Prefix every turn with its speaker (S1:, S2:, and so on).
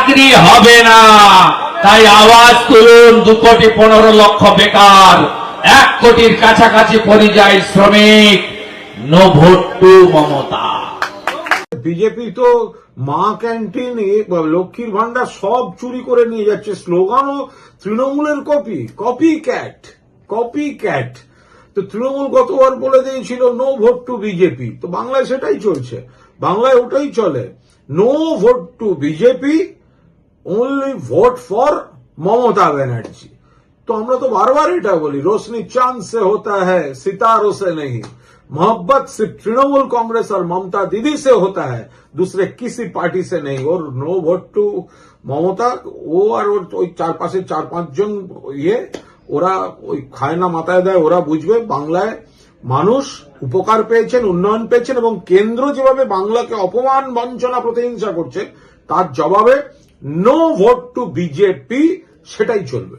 S1: চাকরি হবে না। তাই আওয়াজ তুলুন, দু কোটি পনেরো লক্ষ বেকার, এক কোটির কাছাকাছি পরিযায়ী শ্রমিক। No vote to Mamata.
S2: BJP তো মা ক্যান্টিন লক্ষ্মীর ভান্ডার সব চুরি করে নিয়ে যাচ্ছে। স্লোগানও তৃণমূলের copy copy cat copy cat তো তৃণমূল গতবার বলে দিয়েছিল নো ভোট টু বিজেপি। তো বাংলায় সেটাই চলছে। বাংলায় ওটাই চলে। No vote to BJP only vote for Mamata Banerjee तो हम लोग तो बार बार एटा बोली रोशनी चांद से होता है सितारों से नहीं मोहब्बत सिर्फ तृणमूल कांग्रेस और ममता दीदी से होता है दूसरे किसी पार्टी से नहीं और नो वोट टू মমতা ও আর ওর ওই চারপাশে চার পাঁচজন ইয়ে ওরা ওই খায় না মাথায় দেয় ওরা বুঝবে বাংলায় মানুষ উপকার পেয়েছেন উন্নয়ন পেয়েছেন এবং কেন্দ্র যেভাবে বাংলাকে অপমান বঞ্চনা প্রতিহিংসা করছে তার জবাবে নো ভোট টু বিজেপি সেটাই চলবে।